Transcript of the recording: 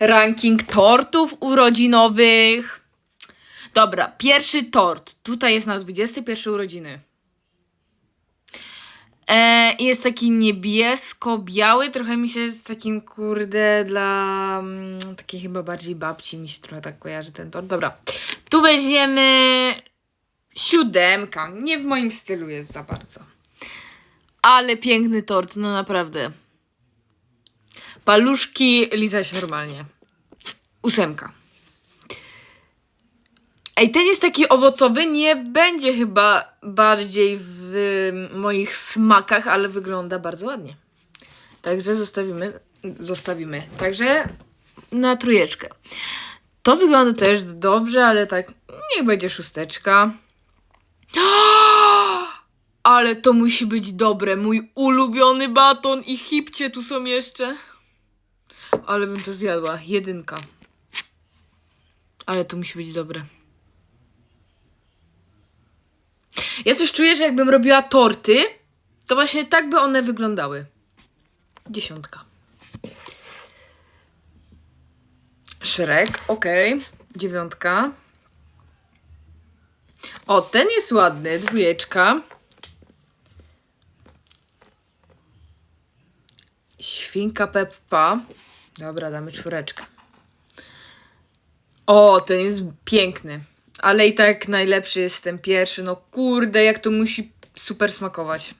ranking tortów urodzinowych. Dobra, pierwszy tort. Tutaj jest na 21 urodziny. E, jest taki niebiesko-biały, trochę mi się z takim, kurde, dla mm, takiej chyba bardziej babci mi się trochę tak kojarzy ten tort. Dobra, tu weźmiemy siódemka. Nie w moim stylu jest za bardzo. Ale piękny tort, no naprawdę. Paluszki lizać normalnie. Ósemka. Ej, ten jest taki owocowy, nie będzie chyba bardziej w moich smakach, ale wygląda bardzo ładnie. Także zostawimy, zostawimy. Także na trójeczkę. To wygląda też dobrze, ale tak niech będzie szósteczka. Ale to musi być dobre. Mój ulubiony baton i hipcie tu są jeszcze. Ale bym to zjadła. Jedynka. Ale to musi być dobre. Ja coś czuję, że jakbym robiła torty, to właśnie tak by one wyglądały. Dziesiątka. Szrek, okej. Dziewiątka. O, ten jest ładny. Dwójeczka. Świnka Peppa. Dobra, damy czwóreczkę. O, ten jest piękny. Ale i tak najlepszy jest ten pierwszy. No kurde, jak to musi super smakować.